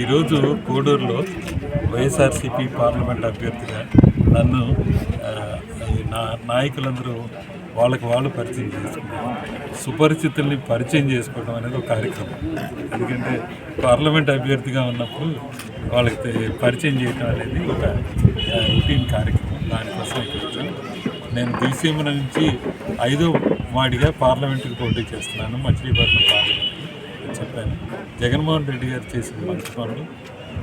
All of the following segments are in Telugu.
ఈరోజు కోడూరులో వైఎస్ఆర్సీపీ పార్లమెంట్ అభ్యర్థిగా నన్ను ఈ నా నాయకులందరూ వాళ్ళకి వాళ్ళు పరిచయం చేసుకున్నారు. సుపరిచితుల్ని పరిచయం చేసుకోవడం అనేది ఒక కార్యక్రమం. ఎందుకంటే పార్లమెంట్ అభ్యర్థిగా ఉన్నప్పుడు వాళ్ళకి పరిచయం చేయడం అనేది ఒక రొటీన్ కార్యక్రమం. దానికోసం నేను దిల్సీమ నుంచి ఐదో వాడిగా పార్లమెంటుకి పోటీ చేస్తున్నాను. మచిలీపట్నం పార్లమెంట్. చెప్పాను. జగన్మోహన్ రెడ్డి గారు చేసిన మంచి పనులు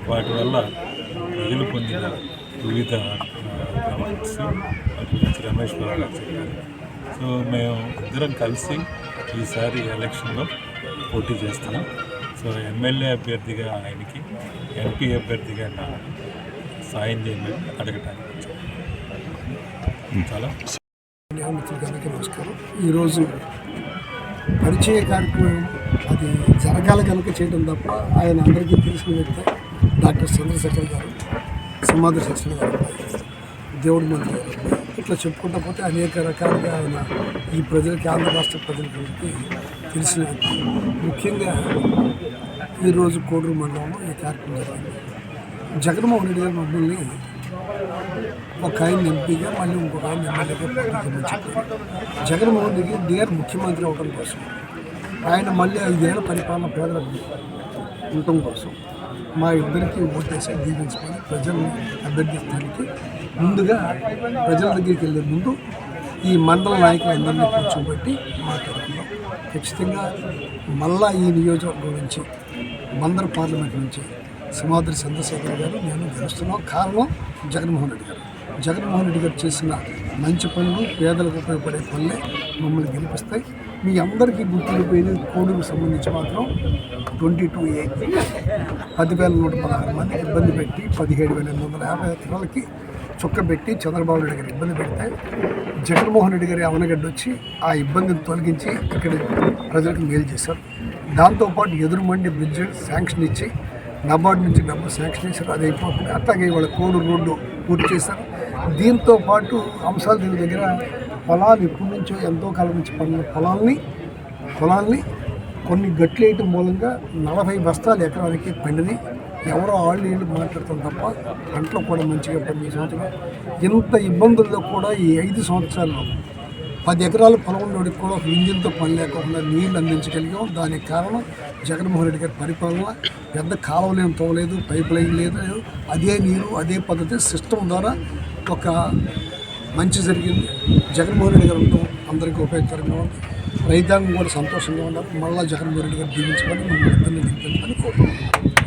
వాటి వల్ల ప్రజలు పొందిన వివిధ బెనిఫిట్స్ వాటి గురించి రమేష్ బాబు గారు చెప్పారు. సో మేము ఇద్దరం కలిసి ఈసారి ఎలక్షన్లో పోటీ చేస్తున్నాం. సో ఎమ్మెల్యే అభ్యర్థిగా ఆయనకి ఎంపీ అభ్యర్థిగా నాకు సాయం చేయమని అడగటానికి చాలా చాలా గారికి నమస్కారం. ఈరోజు పరిచయ కార్యక్రమం అది జరగాలి కనుక చేయడం తప్ప ఆయన అందరికీ తెలిసిన వ్యక్తి డాక్టర్ చంద్రశేఖర్ గారు సమాధి శాస్త్రి గారు దేవుడి మంత్రి గారు ఇట్లా చెప్పుకుంటా పోతే అనేక రకాలుగా ఆయన ఈ ప్రజలకి ఆంధ్ర రాష్ట్ర ప్రజలకి తెలిసిన వ్యక్తి. ముఖ్యంగా ఈరోజు కోడూరు మండలంలో ఈ కార్యక్రమం జరిగింది. జగన్మోహన్ రెడ్డి గారు మమ్మల్ని ఒక ఆయన ఎంపీగా మళ్ళీ ఇంకొక ఆయన ఎమ్మెల్యేగా జగన్మోహన్ రెడ్డి డిఆర్ ముఖ్యమంత్రి అవడం కోసం ఆయన మళ్ళీ ఐదేళ్ళ పరిపాలన పేదలకు ఉండటం కోసం మా ఇద్దరికి ఓటేసి దీవించుకొని ప్రజల్ని అభ్యర్థిస్తానికి ముందుగా ప్రజల దగ్గరికి వెళ్ళే ముందు ఈ మండల నాయకులందరినీ కూర్చోబెట్టి మాట్లాడుకున్నాం ఖచ్చితంగా మళ్ళా ఈ నియోజకవర్గం నుంచి మందర పార్లమెంట్ నుంచి సింహాద్రి చంద్రశేఖర్ గారు నేను గెలుస్తున్నాం. కారణం జగన్మోహన్ రెడ్డి గారు. జగన్మోహన్ రెడ్డి గారు చేసిన మంచి పనులు పేదలకు ఉపయోగపడే పనులే మమ్మల్ని గెలిపిస్తాయి. మీ అందరికీ గుర్తుండిపోయింది కోడుకు సంబంధించి మాత్రం ట్వంటీ టూ ఏ. పదివేల నూట పదహారు మంది ఇబ్బంది పెట్టి పదిహేడు వేల ఎనిమిది వందల యాభై ఎకరాలకి చుక్క పెట్టి చంద్రబాబు నాయుడు గారు ఇబ్బంది పెడితే జగన్మోహన్ రెడ్డి గారి అవనగడ్డ వచ్చి ఆ ఇబ్బందిని తొలగించి ఇక్కడ ప్రజలకు మేలు చేశారు. దాంతోపాటు ఎదురుమండి బ్రిడ్జ్ శాంక్షన్ ఇచ్చి నబార్డ్ నుంచి డబ్బు శాంక్షన్ చేశారు. అది అయిపోతుంది. అట్లాగే ఇవాళ కోడు రోడ్డు పూర్తి చేశారు. దీంతో పాటు అంశాల దీని దగ్గర పొలాలు ఎప్పటి నుంచో ఎంతో కాలం నుంచి పడిన పొలాల్ని పొలాల్ని కొన్ని గట్లు వేయటం మూలంగా నలభై బస్తాలు ఎకరానికి పండినాయి ఎవరో ఆళ్ళు నీళ్ళు మాట్లాడతాం తప్ప పంటలు కూడా మంచిగా పండి సంవత్సరం. ఇంత ఇబ్బందుల్లో కూడా ఈ ఐదు సంవత్సరాల్లో పది ఎకరాల పొలం ఉన్నోడికి కూడా ఒక ఇంజిన్తో పని లేకుండా నీళ్ళు అందించగలిగాం. దానికి కారణం జగన్మోహన్ రెడ్డి గారి పరిపాలన. పెద్ద కాలువలేం తోవలేదు పైప్ లైన్ లేదు. అదే నీరు అదే పద్ధతి సిస్టమ్ ద్వారా ఒక మంచి జరిగింది. జగన్మోహన్ రెడ్డి గారు ఉండటం అందరికీ ఉపయోగకరంగా ఉంది. రైతాంగం కూడా సంతోషంగా ఉన్నారు మళ్ళీ జగన్మోహన్ రెడ్డి గారు దీవించమని మమ్మల్ని ఇద్దరిని దింపించమని కోరుతున్నాను